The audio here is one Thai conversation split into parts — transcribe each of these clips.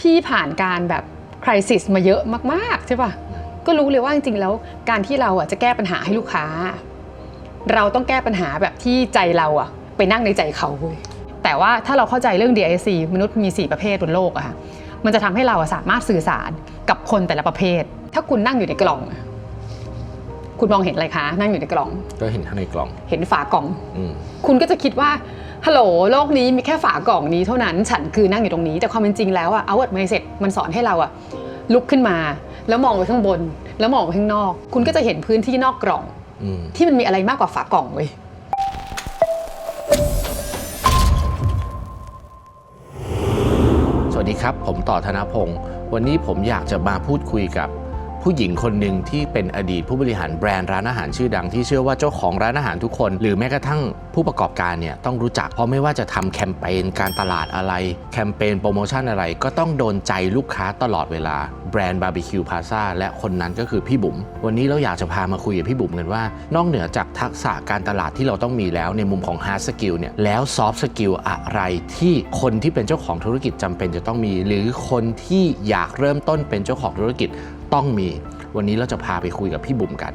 พี่ผ่านการแบบคริสิสมาเยอะมากๆใช่ปะก็รู้เลยว่าจริงๆแล้วการที่เราอะจะแก้ปัญหาให้ลูกค้า เราต้องแก้ปัญหาแบบที่ใจเราอะ ไปนั่งในใจเขาเว้ยแต่ว่าถ้าเราเข้าใจเรื่อง DISC มนุษย์มี 4 ประเภทบนโลกอะค่ะมันจะทำให้เราอะสามารถสื่อสารกับคนแต่ละประเภท ถ้าคุณนั่งอยู่ในกล่องอะคุณมองเห็นอะไรคะ นั่งอยู่ในกล่อง ก็เห็นข้างในกล่อง เห็นฝากล่องอืมคุณก็จะคิดว่า ฮัลโหลโลกนี้มีแค่ฝากล่องนี้เท่านั้น ฉันคือนั่งอยู่ตรงนี้ แต่ความเป็นจริงแล้วอะเอาเวิร์ดไม่เสร็จมันสอนให้เราอะลุกขึ้นมา แล้วมองไปข้างบน แล้วมองไปข้างนอก คุณก็จะเห็นพื้นที่นอกกล่องอืมที่มันมีอะไรมากกว่าฝากล่องเว้ยสวัสดีครับ ผมต่อธนพงศ์วันนี้ผมอยากจะมาพูดคุยกับ ผู้หญิงคนหนึ่งที่เป็นอดีตผู้บริหารแบรนด์ร้านอาหารชื่อดังที่เชื่อว่าเจ้าของร้านอาหารทุกคน หรือแม้กระทั่งผู้ประกอบการเนี่ยต้องรู้จัก เพราะไม่ว่าจะทำแคมเปญการตลาดอะไร แคมเปญโปรโมชั่นอะไร ก็ต้องโดนใจลูกค้าตลอดเวลาแบรนด์บาร์บีคิวพาซาและคนนั้นก็คือพี่บุ๋มวันนี้เราอยากจะพามาคุยกับพี่บุ๋มกันว่า นอกเหนือจากทักษะการตลาดที่เราต้องมีแล้วในมุมของ hard skill เนี่ยแล้วซอฟต์สกิลอะไรที่คนที่เป็นเจ้าของธุรกิจจำเป็นจะต้องมี หรือคนที่อยากเริ่มต้นเป็นเจ้าของธุรกิจ ต้องมี วันนี้เราจะพาไปคุยกับพี่บุ๋มกัน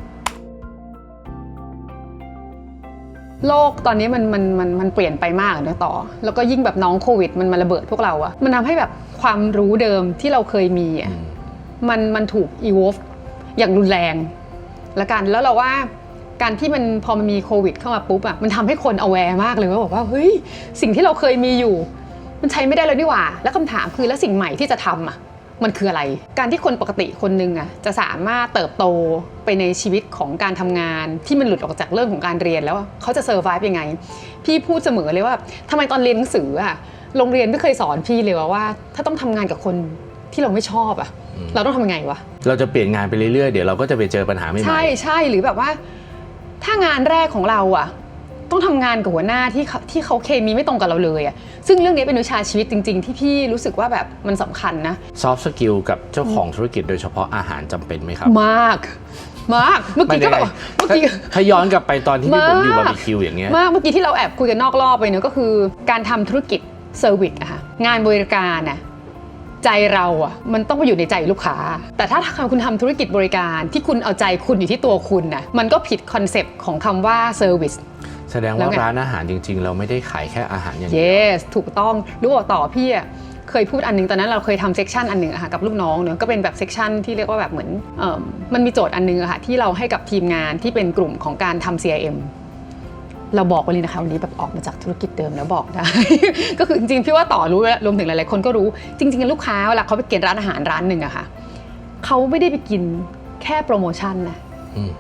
โลกตอนนี้มันมันมันมันเปลี่ยนไปมากอะนะต่อ แล้วก็ยิ่งแบบน้องโควิด มันมาระเบิดพวกเราอะมันทำให้แบบความรู้เดิมที่เราเคยมีอะมันมันถูก evolve อย่างรุนแรง ละกันแล้วเราว่าการที่มันพอมันมีโควิดเข้ามาปุ๊บอะมันทำให้คน aware มากเลยว่าบอกว่าเฮ้ยสิ่งที่เราเคยมีอยู่ มันใช้ไม่ได้แล้วนี่หว่า แล้วคำถามคือแล้วสิ่งใหม่ที่จะทำอะ มันคืออะไร การที่คนปกติคนหนึ่งอะจะสามารถเติบโตไปในชีวิตของการทำงานที่มันหลุดออกจากเรื่องของการเรียนแล้วอะเขาจะเซอร์ไ v ยังไง พี่พูดเสมอเลยว่าทำไมตอนเรียนหนังสืออะโรงเรียนไม่เคยสอนพี่เลยว่าว่าถ้าต้องทำงานกับคนที่เราไม่ชอบอะเราต้องทำยังไงวะเราจะเปลี่ยนงานไปเรื่อยๆเดี๋ยวเราก็จะไปเจอปัญหาใหม่ๆใช่ใช่หรือแบบว่า ถ้างานแรกของเราอะ ต้องทำงานกับหัวหน้าที่เขาที่เขาเคมีไม่ตรงกับเราเลยอะซึ่งเรื่องนี้เป็นวิชาชีวิตจริง ๆ ที่พี่รู้สึกว่าแบบมันสำคัญนะซอฟต์สกิลกับเจ้าของธุรกิจโดยเฉพาะอาหารจำเป็นไหมครับ มากมากเมื่อกี้ก็แบบว่าเมื่อกี้ถ้าถ้าย้อนกลับไปตอนที่พี่ผมอยู่มากบาร์บีคิวอย่างเงี้ยมากเมื่อกี้ที่เราแอบคุยกันนอกรอบไปเนอะก็คือ การทำธุรกิจเซอร์วิสอะค่ะงานบริการอะใจเราอะมันต้องไปอยู่ในใจลูกค้า แต่ถ้าคุณทำธุรกิจบริการที่คุณเอาใจคุณอยู่ที่ตัวคุณนะมันก็ผิดคอนเซปต์ของคำว่าเซอร์วิส แสดงแล้ว่าวไงร้านอาหารจริง ๆ เราไม่ได้ขายแค่อาหารอย่างเดียว yes ถูกต้องรู้บอกต่อพี่อะเคยพูดอันหนึงตอนนั้นเราเคยทำเซกชันอันหนึ่งอะค่ะกับลูกน้องเนอะก็เป็นแบบเซกชันที่เรียกว่าแบบเหมือนเอมมันมีโจทย์อันหนึงอะค่ะที่เราให้กับทีมงานที่เป็นกลุ่มของการทำ CRM เราบอกไว้เลยนะคะวันนี้แบบออกมาจากธุรกิจเดิมแล้วบอกได้ ก็คือจริงๆพี่ว่าต่อรู้แล้วรวมถึงหลายๆคนก็รู้จริงๆลูกค้าเวลาเขาไปกินร้านอาหารร้านหนึ่งอะค่ะเขาไม่ได้ไปกินแค่โปรโมชั่นนะอืม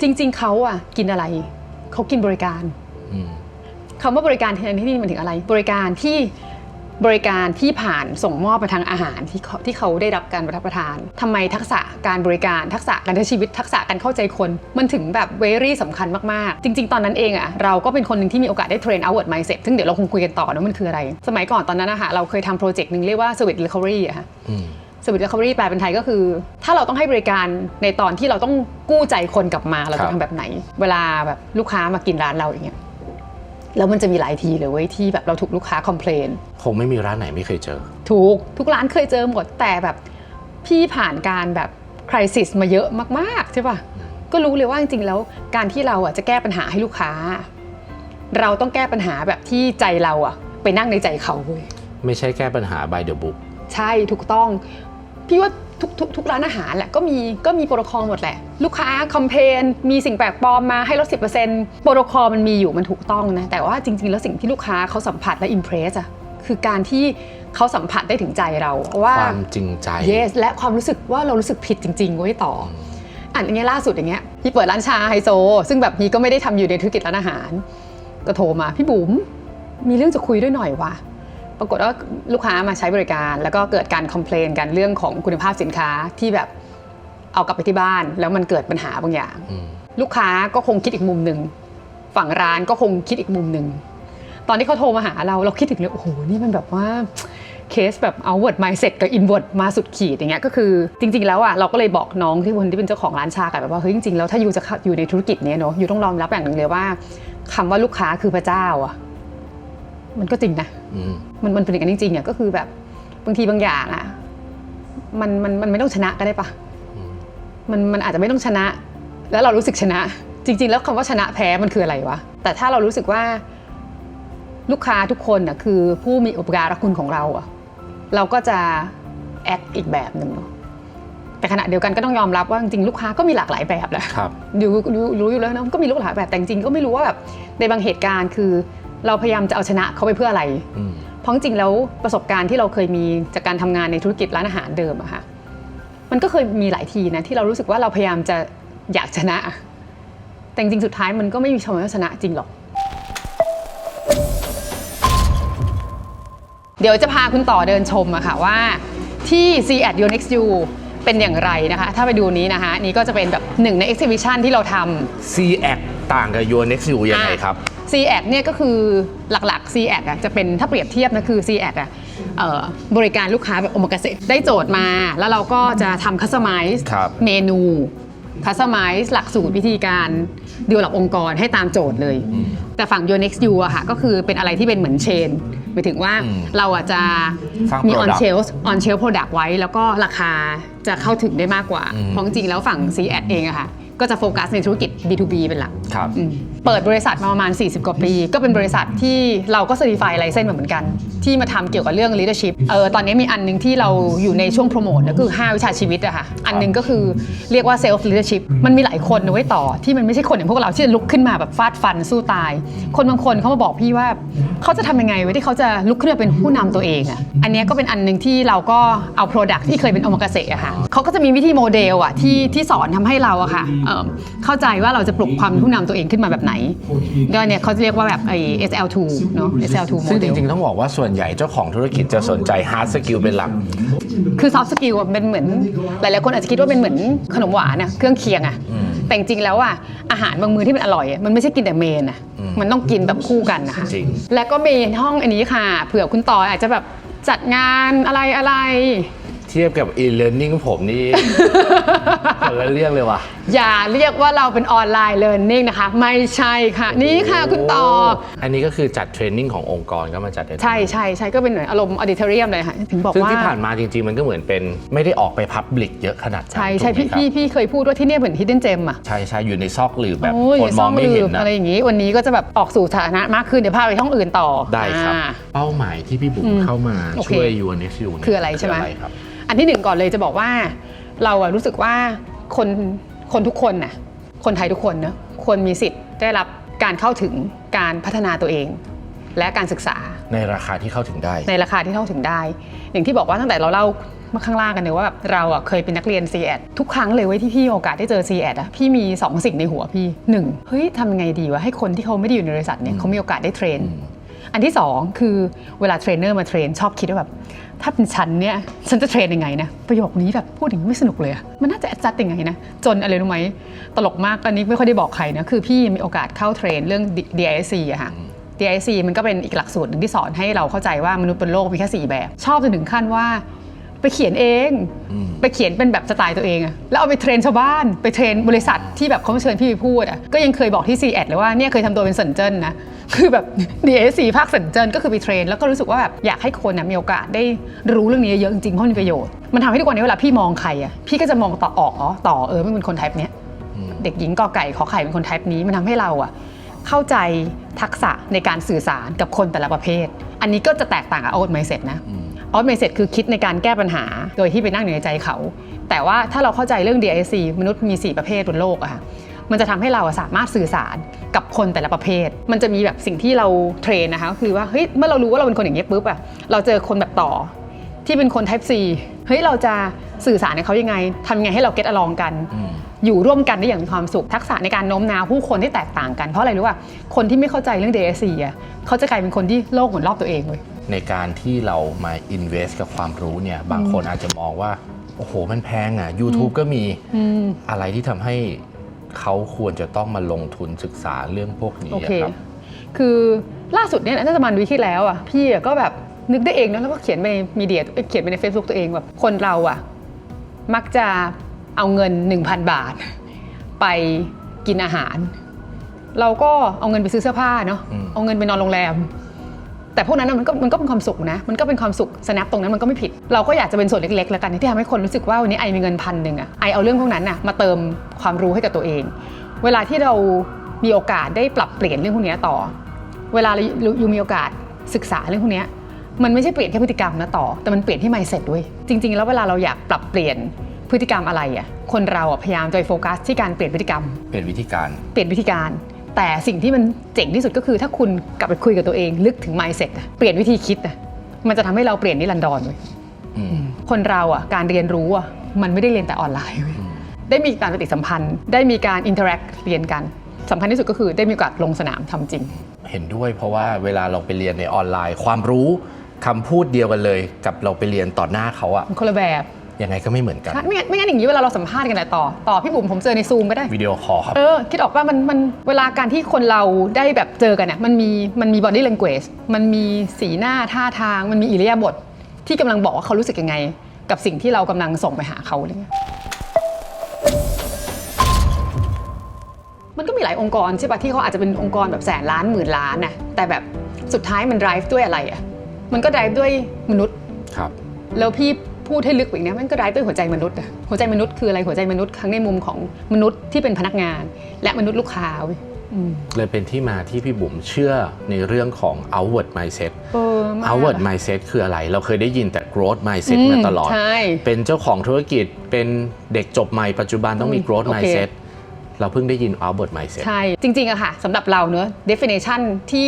จริง ๆเขาอะกินอะไร เขากินบริการอืมคำว่าบริการที่นี่มันถึงอะไร บริการที่บริการที่ผ่านส่งมอบไปทางอาหารที่เขาที่เขาได้รับการรับประทานทำไมทักษะการบริการทักษะการใช้ชีวิตทักษะการเข้าใจคนมันถึงแบบเวรี่สำคัญมาก ๆ จริง ๆ ตอนนั้นเองอะเราก็เป็นคนหนึ่งที่มีโอกาสได้เทรน outward mindset ซึ่งเดี๋ยวเราคงคุยกันต่อนะมันคืออะไร สมัยก่อนตอนนั้นนะคะเราเคยทำโปรเจกต์หนึ่งเรียกว่า service recovery อะค่ะอืม service recovery แปลเป็นไทยก็คือ ถ้าเราต้องให้บริการในตอนที่เราต้องกู้ใจคนกลับมาเราครัจะบทำแบบไหน เวลาแบบลูกค้ามากินร้านเราอย่างเงี้ยแล้วมันจะมีหลายทีเลยเว้ยที่แบบเราถูกลูกค้าคอมเพลนคงไม่มีร้านไหนไม่เคยเจอ ถูกทุกร้านเคยเจอหมดแต่แบบพี่ผ่านการแบบคริสิสมาเยอะมากๆใช่ปะก็รู้เลยว่าจริงๆแล้วการที่เราอะจะแก้ปัญหาให้ลูกค้า เราต้องแก้ปัญหาแบบที่ใจเราอะ ไปนั่งในใจเขาเว้ยไม่ใช่แก้ปัญหา by the book ใช่ถูกต้อง พี่ว่าทุกทุกทุกร้านอาหารแหละก็มีก็มีโปรโตคอลหมดแหละ ลูกค้าคอมเพนมีสิ่งแปลกปลอมมาให้ลด10%โปรโตคอลมันมีอยู่มันถูกต้องนะ แต่ว่าจริง ๆ แล้วสิ่งที่ลูกค้าเขาสัมผัสและอิมเพรสอะคือการที่เขาสัมผัสได้ถึงใจเราว่าความจริงใจ yes และความรู้สึกว่าเรารู้สึกผิดจริงๆไว้ต่ออันอย่างเงี้ยล่าสุดอย่างเงี้ยพี่เปิดร้านชาไฮโซ ซึ่งแบบพี่ก็ไม่ได้ทำอยู่ในธุรกิจร้านอาหาร ก็โทรมาพี่บุ๋มมีเรื่องจะคุยด้วยหน่อยว่ะ ปรากฏว่าลูกค้ามาใช้บริการ แล้วก็เกิดการคอมเพลนกันเรื่องของคุณภาพสินค้าที่แบบเอากลับไปที่บ้าน แล้วมันเกิดปัญหาบางอย่างอืมลูกค้าก็คงคิดอีกมุมหนึ่งฝั่งร้านก็คงคิดอีกมุมหนึ่งตอนที่เขาโทรมาหาเราเราคิดถึงเลยโอ้โหนี่มันแบบว่าเคสแบบ outward mindset กับ inward มาสุดขีดอย่างเงี้ยก็คือจริง ๆ แล้วอะเราก็เลยบอกน้องที่คนที่เป็นเจ้าของร้านชากันแบบว่าเฮ้ยจริงๆแล้วถ้าอยู่จะเข้าอยู่ในธุรกิจเนี้ยเนาะอยู่ต้องยอมรับอย่างหนึ่งเลยว่าคำว่าลูกค้าคือพระเจ้าอะมันก็จริงนะอื มมันมันเป็นอย่างนั้นจริงๆอะก็คือแบบบางทีบางอย่างอะมันมันมันไม่ต้องชนะก็ได้ปะอืมมันมันอาจจะไม่ต้องชนะ แล้วเรารู้สึกชนะ จริง ๆ แล้วคำว่าชนะแพ้มันคืออะไรวะแต่ถ้าเรารู้สึกว่าลูกค้าทุกคนน่ะคือผู้มีอุปการะคุณของเราอะเราก็จะแอคอีกแบบหนึ่งเนอะแต่ขณะเดียวกันก็ต้องยอมรับว่าจริงๆลูกค้าก็มีหลากหลายแบบแหละครับดูรู้รู้อยู่แล้วนะก็มีลูกหลายแบบแต่จริงๆก็ไม่รู้ว่าแบบในบางเหตุการณ์คือ เราพยายามจะเอาชนะเขาไปเพื่ออะไรอืมเพราะจริงๆแล้วประสบการณ์ที่เราเคยมีจากการทำงานในธุรกิจร้านอาหารเดิมอะค่ะ มันก็เคยมีหลายทีนะที่เรารู้สึกว่าเราพยายามจะอยากชนะ แต่จริงๆสุดท้ายมันก็ไม่มีคำว่าชนะจริงหรอก เดี๋ยวจะพาคุณต่อเดินชมอะค่ะว่าที่ C at Your Next You เป็นอย่างไรนะคะ ถ้าไปดูนี้นะคะ นี่ก็จะเป็นแบบหนึ่งใน exhibition ที่เราทำ C Act ต่างกับ Your Next You ยังไงครับ c a c เนี่ยก็คือหลักๆ c a c อะจะเป็นถ้าเปรียบเทียบนะคือ c a c อะเอ่อบริการลูกค้าแบบโอมากาเสได้โจทย์มาแล้วเราก็จะทำคัสตอมไมซ์ครับเมนูคัสตอมไมซ์หลักสูตรวิธีการดีลหลักองค์กรให้ตามโจทย์เลย แต่ฝั่ง Your Next You อะค่ะก็คือเป็นอะไรที่เป็นเหมือนเชนหมายถึงว่าอืมเราอะจะสร้างมี on product shelf on shelf product ไว้ แล้วก็ราคาจะเข้าถึงได้มากกว่าอืม เพราะจริงๆแล้วฝั่ง c a c เองอะค่ะ ก็จะโฟกัสในธุรกิจ B2B เป็นหลัก ครับอืมเปิดบริษัทมาประมาณ 40 กว่าปี ก็เป็นบริษัทที่เราก็ certify ไลเซนส์มาเหมือนกัน ที่มาทำเกี่ยวกับเรื่อง leadership เออตอนนี้มีอันหนึงที่เราอยู่ในช่วงโปรโมทก็คือ 5 วิชาชีวิตอะค่ะ อันหนึงก็คือเรียกว่า self leadership มันมีหลายคนนะไว้ยต่อที่มันไม่ใช่คนอย่างพวกเราที่จะลุกขึ้นมาแบบฟาดฟันสู้ตาย คนบางคนเขามาบอกพี่ว่าเขาจะทำยังไงไว้ที่เขาจะลุกขึ้นมาเป็นผู้นำตัวเองอะอันเนี้ยก็เป็นอันหนึงที่เราก็เอา product ที่เคยเป็นโอมากาเสะอะค่ะเขาก็จะมีวิธีโมเดลอะที่ที่สอนทำให้เราอะค่ะเอิ่มเข้าใจว่าเราจะปลุกความเป็นผู้นำตัวเองขึ้นมาแบบไหนก็เนี่ยเขาจะเรียกว่าแบบไอ้ SL2 เนอะ SL2 โมซึ่งเดจลริงๆ ต้องบอกว่าส่วนใหญ่เจ้าของธุรกิจจะสนใจ hard skill เป็นหลัก คือ soft skill อะเป็นเหมือน หลายๆคนอาจจะคิดว่าเป็นเหมือนขนมหวานอะเครื่องเคียงอะอืมแต่จริงๆแล้วอะอาหารบางมื้อที่มันอร่อยอะมันไม่ใช่กินแต่เมนอะอืมมันต้องกินแบบคู่กันนะคะ จริง แล้วก็มีห้องอันนี้ค่ะ เผื่อคุณต่ออาจจะแบบจัดงานอะไรอะไร เทียบกับ e-learning ผมนี่ คนละเรื่องเลยว่ะ อย่าเรียกว่าเราเป็นออนไลน์เลิร์นนิ่งนะคะ ไม่ใช่ค่ะ นี่ค่ะคุณต่อ อันนี้ก็คือจัดเทรนนิ่งขององค์กรก็มาจัดในใช่ใช่ใช่ก็เป็นเหมือนอารมณ์ออดิเทอรียมเลยค่ะ ถึงบอกซึ่งว่า ที่ผ่านมาจริง ๆ มันก็เหมือนเป็นไม่ได้ออกไปพับลิกเยอะขนาดนั้นใช่ใช่ถูพี่กไหมครับพี่พี่เคยพูดว่าที่เนี่ยเหมือน hidden gem อะใช่ใช่อยู่ในซอกหลืบแบบโอ้ยคนมองไม่เห็นซ่ลืนะ อะไรอย่างงี้ วันนี้ก็จะแบบออกสู่สาธารณะมากขึ้นเดี๋ยวพาไปห้องอื่นต่อได้ครับ อ่า เป้าหมายที่พี่บุ๋มอืมเข้ามาโอเคช่วย u n x u เนี่ยคืออะไรใช่ไหม ครับอันที่หนึ่งก่อนเลยจะบอกว่า เราอะรู้สึกว่าคนคนทุกคนน่ะคนไทยทุกคนเนอะควรมีสิทธิ์ได้รับการเข้าถึงการพัฒนาตัวเอง และการศึกษาในราคาที่เข้าถึงได้ ในราคาที่เข้าถึงได้ อย่างที่บอกว่าตั้งแต่เราเล่ามาข้างล่างกันเลยว่าแบบเราอะเคยเป็นนักเรียน c ีแอทุกครั้งเลยเว้ยที่พี่มีโอกาสได้เจอ c ีแออะพี่มี 2 สิ่งในหัวพี่หนึ่งเฮ้ยทำยังไงดีวะให้คนที่เขาไม่ได้อยู่ในบริษัทเนี่ยเขามีโอกาสได้เทรนอันที่ 2 คือเวลาเทรนเนอร์มาเทรนชอบคิดว่าแบบ ถ้าเป็นฉันเนี่ยฉันจะเทรนยังไงนะประโยคนี้แบบพูดอย่างนี้ไม่สนุกเลยอะมันน่าจะแอดจัดยังไงนะจนอะไรรู้ไหมตลกมากอันนี้ไม่ค่อยได้บอกใครนะคือพี่มีโอกาสเข้าเทรนเรื่อง DISC อะค่ะ DIC มันก็เป็นอีกหลักสูตรหนึ่งที่สอนให้เราเข้าใจว่ามนุษย์บนโลกมีแค่สี่แบบ ชอบจนถึงขั้นว่า ไปเขียนเองอืมไปเขียนเป็นแบบสไตล์ตัวเองอะแล้วเอาไปเทรนชาวบ้านไปเทรนบริษัทที่แบบเขามาเชิญพี่ไปพูดอะก็ยังเคยบอกที่ c ีแอดเลยว่าเนี่ยเคยทำตัวเป็นเซนเจิ้นนะคือแบบ DIC ภาคเซนเจิ้นก็คือไปเทรน แล้วก็รู้สึกว่าแบบอยากให้คนนะมีโอกาสได้รู้เรื่องนี้เยอะจริงๆเพราะมันมีประโยชน์มันทำให้ทุกวันนี้เวลาพี่มองใครอะพี่ก็จะมองต่อออกอ๋อต่อเออไม่เป็นคนไทป์เนี้ยอืมเด็กหญิงกอไก่ขอไข่เป็นคนไทป์นี้มันทำให้เราอะเข้าใจทักษะในการสื่อสารกับคนแต่ละประเภท อันนี้ก็จะแตกต่างกับ out mindset นะ อืม out mindset คือคิดในการแก้ปัญหา โดยที่ไปนั่งอยู่ในใจเขา แต่ว่าถ้าเราเข้าใจเรื่อง DIC มนุษย์มี 4 ประเภทบนโลกอะค่ะมันจะทำให้เราอะสามารถสื่อสารกับคนแต่ละประเภท มันจะมีแบบสิ่งที่เราเทรนนะคะก็คือว่าเฮ้ยเมื่อเรารู้ว่าเราเป็นคนอย่างนี้ยปุ๊บอะเราเจอคนแบบต่อที่เป็นคน type C เฮ้ยเราจะสื่อสารกับเขายังไงทำยังไงให้เรา get along กันอืมอยู่ร่วมกันได้อย่างมีความสุข ทักษะในการโน้มน้าวผู้คนที่แตกต่างกัน เพราะอะไรรู้ว่าคนที่ไม่เข้าใจเรื่อง DSC อะเขาจะกลายเป็นคนที่โลกหมุนรอบตัวเองเลย ในการที่เรามา invest กับความรู้เนี่ย บางคนอาจจะมองว่า โอ้โห มันแพงอะ YouTube ก็มีอะไรที่ทำให้เขาควรจะต้องมาลงทุนศึกษาเรื่องพวกนี้โออะเคครับ คือล่าสุดเนี่ยน่าจะประมาณวีคที่แล้วอะ พี่อะก็แบบนึกได้เองนะแล้วก็เขียนไปในมีเดียเขียนไปใน Facebook ตัวเองแบบคนเราอะ มักจะเอาเงิน 1,000 บาท ไปกินอาหาร เราก็เอาเงินไปซื้อเสื้อผ้าเนาะอืมเอาเงินไปนอนโรงแรม แต่พวกนั้นนะมันก็มันก็เป็นความสุขนะ มันก็เป็นความสุข snap ตรงนั้นมันก็ไม่ผิด เราก็อยากจะเป็นส่วนเล็กๆ แล้วกันที่ทำให้คนรู้สึกว่าวันนี้ไอมีเงินพันหนึ่งอะไอเอาเรื่องพวกนั้นน่ะมาเติมความรู้ให้กับตัวเอง เวลาที่เรามีโอกาสได้ปรับเปลี่ยนเรื่องพวกนี้ต่อ เวลาเราอยู่มีโอกาสศึกษาเรื่องพวกนี้มันไม่ใช่เปลี่ยนแค่พฤติกรรมนะต่อ แต่มันเปลี่ยนที่ mindset ด้วย จริง ๆ แล้วเวลาเราอยากปรับเปลี่ยนพฤติกรรมอะไรอะคนเราอะพยายามจะไปโฟกัสที่การเปลี่ยนพฤติกรรม เปลี่ยนวิธีการ เปลี่ยนวิธีการ แต่สิ่งที่มันเจ๋งที่สุดก็คือ ถ้าคุณกลับไปคุยกับตัวเอง ลึกถึง mindset อะเปลี่ยนวิธีคิดอะมันจะทำให้เราเปลี่ยนนิรันดรเลยอืมคนเราอะการเรียนรู้อะมันไม่ได้เรียนแต่ออนไลน์เว้ยอืมได้มีการปฏิสัมพันธ์ ได้มีการอินเทอร์แอคเรียนกันสำคัญที่สุดก็คือได้มีโอกาสลงสนามทำจริง เห็นด้วยเพราะว่าเวลาเราไปเรียนในออนไลน์ ความรู้คำพูดเดียวกันเลย กับเราไปเรียนต่อหน้าเขาอะมันคนละแบบ ยังไงก็ไม่เหมือนกัน ไม่งั้นไม่งั้นอย่างนี้เวลาเราสัมภาษณ์กันแหละต่อต่อพี่บุ๋มผมเจอในซูมก็ได้ วิดีโอคอลครับ เออ คิดออกว่ามันมันเวลาการที่คนเราได้แบบเจอกันเนี่ยมันมีมันมี body language มันมีสีหน้าท่าทาง มันมีอิริยาบถที่กำลังบอกว่าเขารู้สึกยังไง กับสิ่งที่เรากำลังส่งไปหาเขาอะไรเงี้ยมันก็มีหลายองค์กรใช่ปะที่เขาอาจจะเป็นองค์กรแบบแสนล้านหมื่นล้านน่ะแต่แบบสุดท้ายมัน drive ด้วยอะไรอะมันก็ drive ด้วยมนุษย์ ครับ แล้วพี่ พูดให้ลึกไปอีกนะมันก็ได้ด้วยหัวใจมนุษย์อะหัวใจมนุษย์คืออะไรหัวใจมนุษย์ทั้งในมุมของมนุษย์ที่เป็นพนักงาน และมนุษย์ลูกค้าเว้ยอืมเลยเป็นที่มาที่พี่บุ๋มเชื่อในเรื่องของ outward mindset เออมาก outward mindset คืออะไร เราเคยได้ยินแต่ growth mindset มาตลอดใช่เป็นเจ้าของธุรกิจเป็นเด็กจบใหม่ปัจจุบันต้องมีอืม growth โอเค mindset เราเพิ่งได้ยิน outward mindset ใช่ จริงๆอะค่ะสำหรับเราเนอะ definition ที่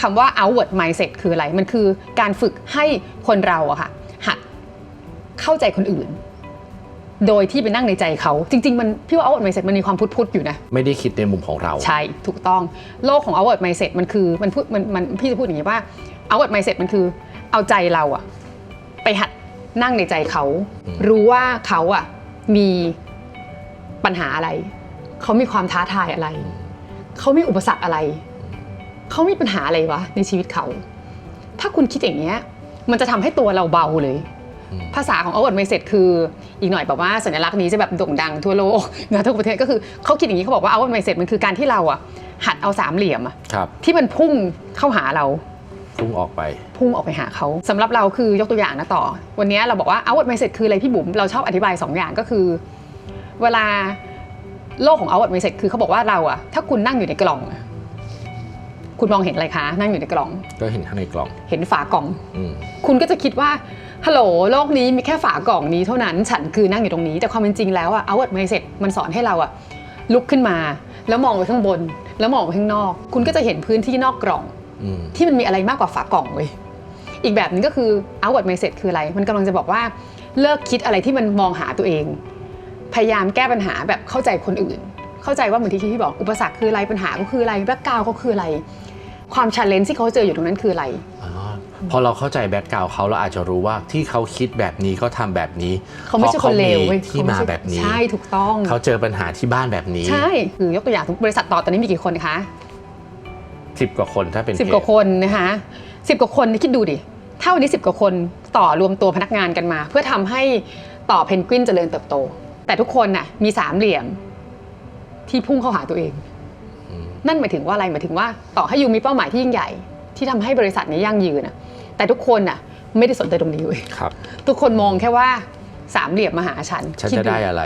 คำว่า outward mindset คืออะไร มันคือการฝึกให้คนเราอะค่ะหัด เข้าใจคนอื่น โดยที่ไปนั่งในใจเขา จริง ๆ มันพี่ว่า outward mindset มันมีความพุทธๆอยู่นะ ไม่ได้คิดในมุมของเรา ใช่ ถูกต้องโลกของ outward mindset มันคือมันพูดมันมันพี่จะพูดอย่างนี้ว่า outward mindset มันคือ เอาใจเราอะไปหัดนั่งในใจเขาอืมรู้ว่าเขาอะมีปัญหาอะไร เขามีความท้าทายอะไร เขามีอุปสรรคอะไร เขามีปัญหาอะไรวะในชีวิตเขา ถ้าคุณคิดอย่างเงี้ย มันจะทำให้ตัวเราเบาเลยอืม ภาษาของ outward mindset คืออีกหน่อยแบบว่าสัญลักษณ์นี้จะแบบโด่งดังทั่วโลกนะทุกประเทศก็คือเขาคิดอย่างนี้เขาบอกว่า outward mindset มันคือการที่เราอะหัดเอาสามเหลี่ยมอะครับที่มันพุ่งเข้าหาเราพุ่งออกไป พุ่งออกไปหาเขาสำหรับเราคือยกตัวอย่างนะต่อ วันนี้เราบอกว่า outward mindset คืออะไรพี่บุ๋มเราชอบอธิบายสองอย่างก็คือ เวลาโลกของ outward mindset คือเขาบอกว่าเราอะถ้าคุณนั่งอยู่ในกล่องอะคุณมองเห็นอะไรคะ นั่งอยู่ในกล่อง ก็เห็นข้างในกล่อง เห็นฝากล่องอืมคุณก็จะคิดว่า ฮัลโหลโลกนี้มีแค่ฝากล่องนี้เท่านั้นฉันคือนั่งอยู่ตรงนี้ แต่ความเป็นจริงแล้วอะ outward mindset มันสอนให้เราอะลุกขึ้นมา แล้วมองไปข้างบน แล้วมองไปข้างนอก คุณก็จะเห็นพื้นที่นอกกล่องอืมที่มันมีอะไรมากกว่าฝากล่องเว้ยอีกแบบหนึงก็คือ outward mindset คืออะไร มันกำลังจะบอกว่าเลิกคิดอะไรที่มันมองหาตัวเอง พยายามแก้ปัญหาแบบเข้าใจคนอื่น เข้าใจว่าเหมือนที่ที่บอกอุปสรรคคืออะไรปัญหาก็คืออะไรแบ็กกราวเขาคืออะไร ความชาเลนจ์ที่เขาเจออยู่ตรงนั้นคืออะไรอ๋อ พอเราเข้าใจแบ็กกราวเขาเราอาจจะรู้ว่าที่เขาคิดแบบนี้เขาทำแบบนี้เขาไม่ใช่คนเลวพราะเว้ยขามีที่มาเขไใช่แบบนี้ ใช่ถูกต้อง เขาเจอปัญหาที่บ้านแบบนี้ ใช่คือยกตัวอย่างทุกบริษัทต่อตอนนี้มีกี่คนคะสิบกว่าคนถ้าเป็นสิบเพจกว่าคนนะคะสิบกว่าคนนี่คิดดูดิถ้าวันนี้สิบกว่าคนต่อรวมตัวพนักงานกันมา เพื่อทำให้ต่อเพนกวินเจริญเติบโต แต่ทุกคนน่ะมีสามเหลี่ยมที่พุ่งเข้าหาตัวเองอืมนั่นหมายถึงว่าอะไรหมายถึงว่าต่อให้ยูมีเป้าหมายที่ยิ่งใหญ่ ที่ทำให้บริษัทนี้ยั่งยืนน่ะ แต่ทุกคนน่ะไม่ได้สนใจตรงนี้เว้ยครับ ทุกคนมองแค่ว่าสามเหลี่ยมมาหาฉันฉันคิจะดูได้อะไร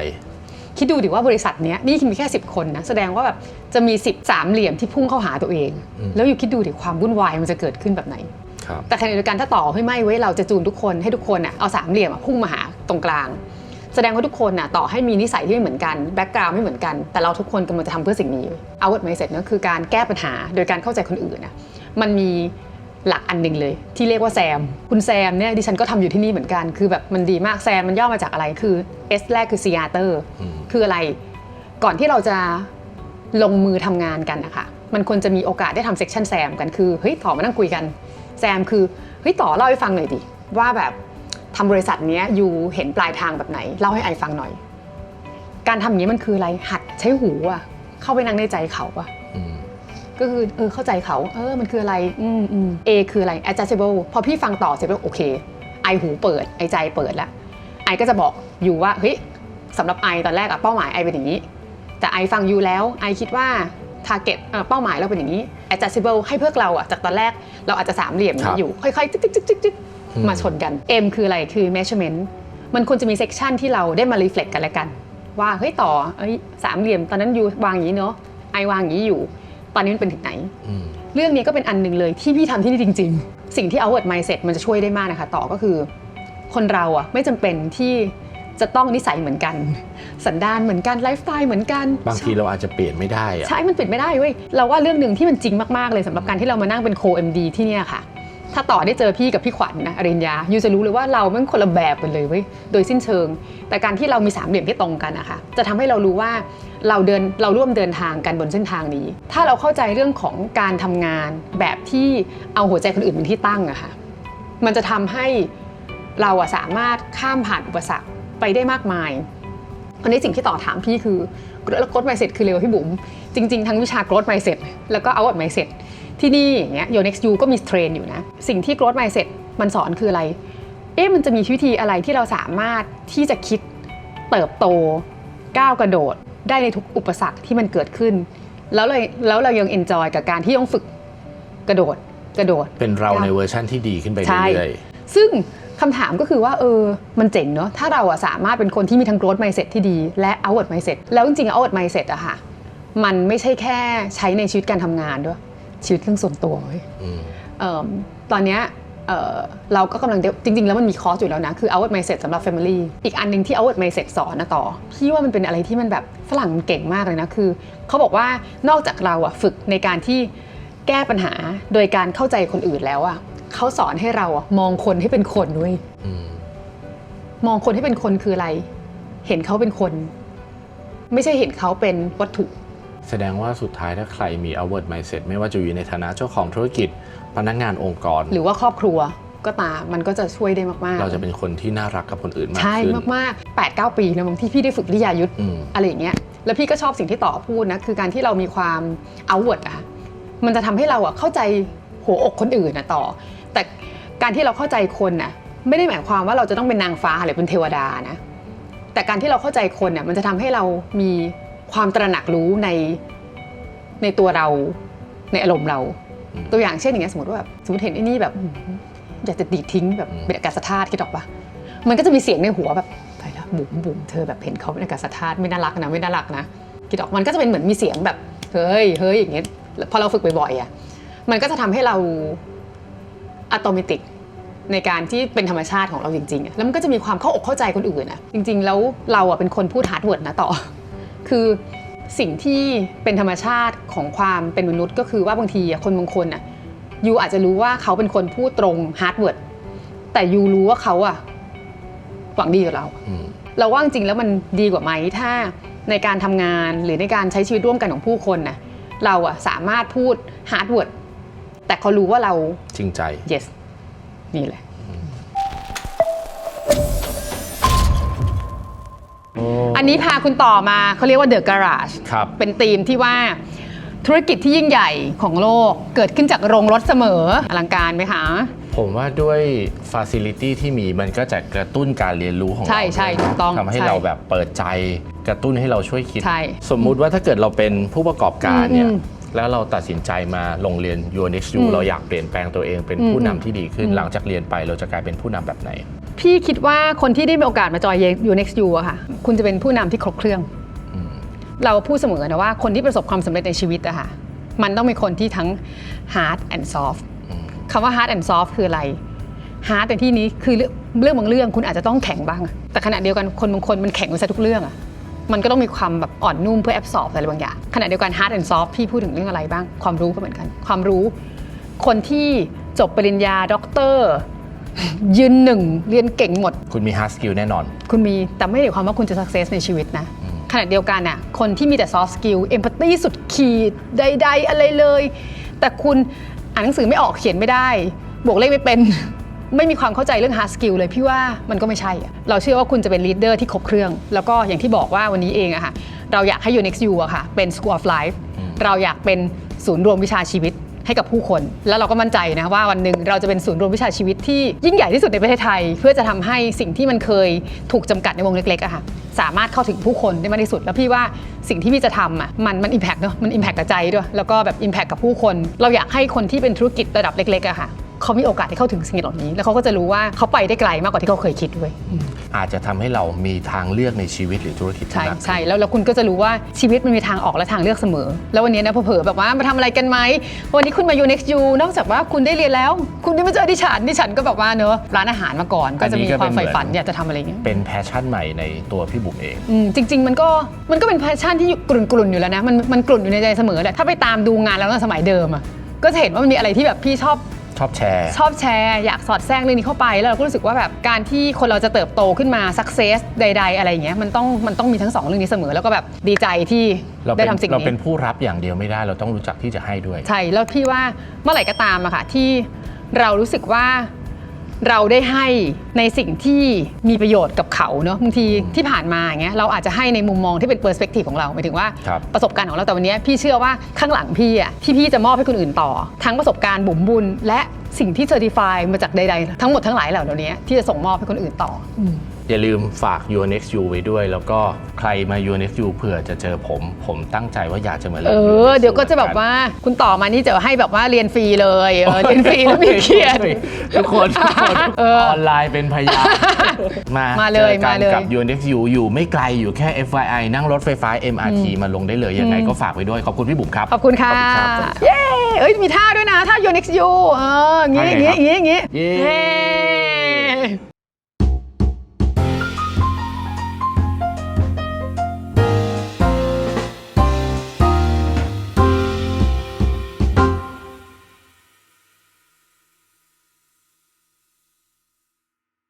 คิดดูดิว่าบริษัทเนี้ยนี่มีแค่ 10 คนนะแสดงว่าแบบจะมี 10สามเหลี่ยมที่พุ่งเข้าหาตัวเองอืมแล้วอยู่คิดดูดิความวุ่นวายมันจะเกิดขึ้นแบบไหนครับแต่ขณะเดียวกันถ้าต่อให้ไม่ไว้ยเราจะจูนทุกคนให้ทุกคนน่ะเอาสามเหลี่ยมอะพุ่งมาหาตรงกลาง แสดงว่าทุกคนน่ะต่อให้มีนิสัยที่ไม่เหมือนกันแบ็กกราวด์ไม่เหมือนกัน แต่เราทุกคนกำลังจะทำเพื่อสิ่งนี้เอาวัดไม่เสร็จนะคือการแก้ปัญหาโดยการเข้าใจคนอื่นนะมันมี หลักอันหนึ่งเลย ที่เรียกว่าแซม คุณแซมเนี่ยดิฉันก็ทำอยู่ที่นี่เหมือนกัน คือแบบมันดีมากแซมมันย่อมาจากอะไรคือ S แรกคือ Seattle อืมคืออะไร ก่อนที่เราจะลงมือทำงานกันนะคะมันควรจะมีโอกาสได้ทำเซ c ชันแซมกันคือเฮ้ยต่อมานั่งคุยกัน แซมคือเฮ้ยต่อเล่าให้ฟังหน่อยดิว่าแบบทำบริษัทเนี้ยอยู่เห็นปลายทางแบบไหนเล่าให้ไอฟังหน่อย การทำอย่างนี้มันคืออะไรหัดใช้หูอะเข้าไปนั่งในใจเขาอะอืม ก็คือเออเข้าใจเขาเออมันคืออะไรอืมอืม A คืออะไร adjustable พอพี่ฟังต่อเสร็จแล้วโอเค ไอหูเปิดไอใจเปิดแล้วไอก็จะบอกอยู่ว่าเฮ้ยสำหรับไอตอนแรกอะเป้าหมายไอเป็นอย่างนี้ แต่ไอฟังอยู่แล้วไอคิดว่า target เอ่อเป้าหมายเราเป็นอย่างนี้ adjustable ให้เพื่อเราอะจากตอนแรกเราอาจจะสามเหลี่ยมครับอยู่ค่อยๆจึ๊กจึ๊กจึ๊กจึ๊กจึ๊กอืมมาชนกัน M คืออะไรคือ measurement มันควรจะมี section ที่เราได้มา reflect กันและกัน ว่าเฮ้ยต่อเอ้ยสามเหลี่ยมตอนนั้นยูวางอย่างนี้เนาะไอวางอย่างนี้อยู่ ตอนนี้มันเป็นถึงไหนอืมเรื่องนี้ก็เป็นอันหนึ่งเลยที่พี่ทำที่นี่จริง ๆ สิ่งที่ outward mindset มันจะช่วยได้มากนะคะ ต่อก็คือ คนเราอะไม่จำเป็นที่จะต้องนิสัยเหมือนกัน สันดานเหมือนกันไลฟ์สไตล์เหมือนกัน บางทีเราอาจจะเปลี่ยนไม่ได้อะใช่มันปิดไม่ได้เว้ยเราว่าเรื่องหนึ่งที่มันจริงมากๆเลยสำหรับการที่เรามานั่งเป็นโค MD ที่เนี่ยค่ะ ถ้าต่อได้เจอพี่กับพี่ขวัญนะอริญญายูจะรู้เลยว่าเราเป็นคนละแบบกันเลยเว้ยโดยสิ้นเชิง แต่การที่เรามีสามเหลี่ยมที่ตรงกันนะคะจะทำให้เรารู้ว่าเราเดินเราร่วมเดินทางกันบนเส้นทางนี้ ถ้าเราเข้าใจเรื่องของการทำงานแบบที่เอาหัวใจคนอื่นเป็นที่ตั้งอะค่ะมันจะทำให้เราอะสามารถข้ามผ่านอุปสรรคไปได้มากมายอันนี้สิ่งที่ต่อถามพี่คือแล้ว growth mindset คือเร็วพี่บุ๋มจริง ๆ ทั้งวิชา growth mindset แล้วก็ outward mindset ที่นี่อย่างเงี้ย Your Next You ก็มีเทรนอยู่นะ สิ่งที่ growth mindset มันสอนคืออะไร เอ๊ะมันจะมีวิธีอะไรที่เราสามารถที่จะคิดเติบโตก้าวกระโดดได้ในทุกอุปสรรคที่มันเกิดขึ้น แล้วเลยแล้วเรายัง enjoy กับการที่ต้องฝึกกระโดดกระโดด เป็นเราในเวอร์ชั่นที่ดีขึ้นไปใช่เรื่อยซึ่งคำถามก็คือว่าเออมันเจ๋งเนอะถ้าเราอะสามารถเป็นคนที่มีทั้ง growth mindset ที่ดีและ outward mindset แล้วจริงๆ outward mindset อะค่ะมันไม่ใช่แค่ใช้ในชีวิตการทำงานด้วย ชีวิตเรื่องส่วนตัวเว้ยๆอืมเอิ่มตอนเนี้ยเอ่อเราก็กำลังจริง ๆ แล้วมันมีคอร์สอยู่แล้วนะ คือ outward mindset สำหรับ family อีกอันหนึ่งที่ outward mindset สอนนะต่อ พี่ว่ามันเป็นอะไรที่มันแบบฝรั่งเก่งมากเลยนะ คือเขาบอกว่านอกจากเราอะฝึกในการที่แก้ปัญหาโดยการเข้าใจคนอื่นแล้วอะเขาสอนให้เราอะมองคนให้เป็นคนด้วยอืมมองคนให้เป็นคนคืออะไร เห็นเขาเป็นคน ไม่ใช่เห็นเขาเป็นวัตถุ แสดงว่าสุดท้ายถ้าใครมี outward mindset ไม่ว่าจะอยู่ในฐานะเจ้าของธุรกิจ พนักงานองค์กร หรือว่าครอบครัวก็ตามมันก็จะช่วยได้มากเราจะเป็นคนที่น่ารักกับคนอื่นๆมากใช่ขึ้นมาก ๆ8ปดเปีแล้วบางที่พี่ได้ฝึกวิทยายุทธอืมอะไรอย่างเงี้ยแล้วพี่ก็ชอบสิ่งที่ต่อพูดนะคือการที่เรามีความ outward อะค่ะมันจะทำให้เราอะเข้าใจหัวอกคนอื่นนะต่อ แต่การที่เราเข้าใจคนน่ะไม่ได้หมายความว่าเราจะต้องเป็นนางฟ้าหรือเป็นเทวดานะแต่การที่เราเข้าใจคนน่ะมันจะทำให้เรามี ความตระหนักรู้ในในตัวเราในอารมณ์เราอืมตัวอย่างเช่นอย่างเงี้ยสมมติว่าแบบสมมติเห็นไอ้นี่แบบอื้อหืออยากจะดีดทิ้งแบบอืมเป็นอากาศธาตุคิดออกปะมันก็จะมีเสียงในหัวแบบไปแล้วบุ๋มบุ๋มเธอแบบเห็นเขาเป็นอากาศธาตุไม่น่ารักนะไม่น่ารักนะคิดออกมันก็จะเป็นเหมือนมีเสียงแบบเฮ้ยเฮ้ยอย่างเงี้ยแล้วพอเราฝึกบ่อยๆอะมันก็จะทำให้เราอัตโนมัติในการที่เป็นธรรมชาติของเราจริงๆอะแล้วมันก็จะมีความเข้าอกเข้าใจคนอื่นอะ จริง ๆ แล้วเราอะเป็นคนพูดฮาร์ดเวิร์ดนะต่อ คือสิ่งที่เป็นธรรมชาติของความเป็นมนุษย์ก็คือว่าบางทีอะคนบางคนอะยูอาจจะรู้ว่าเขาเป็นคนพูดตรงฮาร์ดเวิร์ดแต่ยูรู้ว่าเขาอะหวังดีกับเราอืมเราว่าจริงๆแล้วมันดีกว่าไหมถ้าในการทำงานหรือในการใช้ชีวิตร่วมกันของผู้คนน่ะเราอะสามารถพูดฮาร์ดเวิร์ดแต่เขารู้ว่าเราจริงใจ yes นี่แหละ อันนี้พาคุณต่อมาเขาเรียกว่า The Garage ครับเป็นธีมที่ว่าธุรกิจที่ยิ่งใหญ่ของโลกเกิดขึ้นจากโรงรถเสมออลังการไหมคะ ผมว่าด้วย Facility ที่มีมันก็จะกระตุ้นการเรียนรู้ของเราใช่ใช่ถูกต้องทำให้ใช่เราแบบเปิดใจกระตุ้นให้เราช่วยคิดใช่สมมุติว่าถ้าเกิดเราเป็นผู้ประกอบการเนี่ยอืมแล้วเราตัดสินใจมาลงเรียน Your Next You อืมเราอยากเปลี่ยนแปลงตัวเองเป็นอืมผู้นำที่ดีขึ้นอืมหลังจากเรียนไปเราจะกลายเป็นผู้นำแบบไหน พี่คิดว่าคนที่ได้มีโอกาสมาจอย You Next You อะค่ะ คุณจะเป็นผู้นำที่ครบเครื่องอืมเราพูดเสมอนะว่าคนที่ประสบความสำเร็จในชีวิตอะค่ะ มันต้องเป็นคนที่ทั้ง hard and soft อืมคำว่า hard and soft คืออะไร hard ในที่นี้คือเรื่องเรื่องบางเรื่องคุณอาจจะต้องแข็งบ้างอะแต่ขณะเดียวกันคนบางคนมันแข็งไปซะทุกเรื่องอะมันก็ต้องมีความแบบอ่อนนุ่มเพื่อ absorb อะไรบางอย่างขณะเดียวกัน hard and soft พี่พูดถึงเรื่องอะไรบ้าง ความรู้ก็เหมือนกัน ความรู้ คนที่จบปริญญาด็อกเตอร์ ยืนหนึ่งเรียนเก่งหมด คุณมี hard skill แน่นอน คุณมีแต่ไม่ได้หมายความว่าคุณจะ success ในชีวิตนะขณะเดียวกันน่ะคนที่มีแต่ soft skill empathy สุดขีดใด ๆ อะไรเลย แต่คุณอ่านหนังสือไม่ออกเขียนไม่ได้ บวกเลขไม่เป็น ไม่มีความเข้าใจเรื่อง hard skill เลยพี่ว่ามันก็ไม่ใช่อะเราเชื่อว่าคุณจะเป็น leader ที่ครบเครื่อง แล้วก็อย่างที่บอกว่าวันนี้เองอะค่ะเราอยากให้ Your Next You อะค่ะเป็น School of Life เราอยากเป็นศูนย์รวมวิชาชีวิต ให้กับผู้คน แล้วเราก็มั่นใจนะว่าวันหนึ่งเราจะเป็นศูนย์รวมวิชาชีวิตที่ยิ่งใหญ่ที่สุดในประเทศไทย เพื่อจะทำให้สิ่งที่มันเคยถูกจำกัดในวงเล็กๆอะค่ะสามารถเข้าถึงผู้คนได้มากที่สุด แล้วพี่ว่าสิ่งที่พี่จะทำอะมันมันอิมแพกเนาะมันอิมแพกกับใจด้วย แล้วก็แบบอิมแพกกับผู้คน เราอยากให้คนที่เป็นธุรกิจระดับเล็กๆอะค่ะ เขามีโอกาสได้เข้าถึงสิ่งเหล่านี้ แล้วเขาก็จะรู้ว่าเขาไปได้ไกลมากกว่าที่เขาเคยคิดด้วยอาจจะทำให้เรามีทางเลือกในชีวิตหรือธุรกิจที่ใช่มากขึ้นใช่แล้วแล้วคุณก็จะรู้ว่าชีวิตมันมีทางออกและทางเลือกเสมอ แล้ววันนี้นะเผลอๆแบบว่ามาทำอะไรกันไหมวันนี้คุณมา Unext U นอกจากว่าคุณได้เรียนแล้ว คุณได้มาเจอดิฉันดิฉันก็แบบว่าเนอะร้านอาหารมาก่อน ก็จะมีความใฝ่ฝันอยากจะทำอะไรอย่างเงี้ยเป็นแพชชั่นใหม่ในตัวพี่บุ๋มเองอืมจริง ๆ มันก็มันก็เป็นแพชชั่นที่อยู่กลุ่นๆอยู่แล้วนะมันมันกลุ่นอยู่ในใจเสมอแหละถ้าไปตามดูงานแล้วตั้งแต่สมัยเดิมอะก็จะเห็นว่ามันมีอะไรที่แบบพี่ชอบช อบแชร์ ชอบแชร์อยากสอดแทรกเรื่องนี้เข้าไป แล้วเราก็รู้สึกว่าแบบการที่คนเราจะเติบโตขึ้นมาสักเซสใด ๆ อะไรอย่างเงี้ยมันต้องมันต้องมีทั้งสองเรื่องนี้เสมอแล้วก็แบบดีใจที่เราได้เป็นทำสิ่งเรานี้เป็นผู้รับอย่างเดียวไม่ได้ เราต้องรู้จักที่จะให้ด้วย ใช่ แล้วพี่ว่าเมื่อไหร่ก็ตามอะค่ะที่เรารู้สึกว่า เราได้ให้ในสิ่งที่มีประโยชน์กับเขาเนอะบางทีที่ผ่านมาอย่างเงี้ยเราอาจจะให้ในมุมมองที่เป็นเปอร์สเปกทีฟของเราหมายถึงว่าครับ ประสบการณ์ของเราแต่วันเนี้ยพี่เชื่อว่าข้างหลังพี่อะที่พี่จะมอบให้คนอื่นต่อ ทั้งประสบการณ์บุ๋มบุญ และสิ่งที่เซอร์ติฟายมาจากใดๆ ทั้งหมดทั้งหลายเหล่านี้ที่จะส่งมอบให้คนอื่นต่ออ อย่าลืมฝาก Your Next You ไว้ด้วย แล้วก็ใครมา Your Next You เผื่อจะเจอผม ผมตั้งใจว่าอยากจะมาเรียน เอ Your อ Next เดี๋ยวก็ You จะแบบเหมือนนว่าคุณต่อมานี่จะให้แบบว่าเรียนฟรีเลยเออเรียนฟรีแล้วมีเกียรติทุกคนทุกคนเออออนไลน์เป็นพยานมามาเลยจอกันมาเลย กับ Your Next You อยู่ไม่ไกลอยู่แค่ FYI นั่งรถไฟฟ้า MRT มาลงได้เลยยังไงก็ฝากไว้ด้วยขอบคุณพี่บุ๋มครับ ขอบคุณค่ะ ขอบคุณครับเย้ เอ้ย มีท่าด้วยนะ ท่า Your Next You เอออย่างงี้อย่างงี้อย่างงี้อย่างงี้เย้ เย้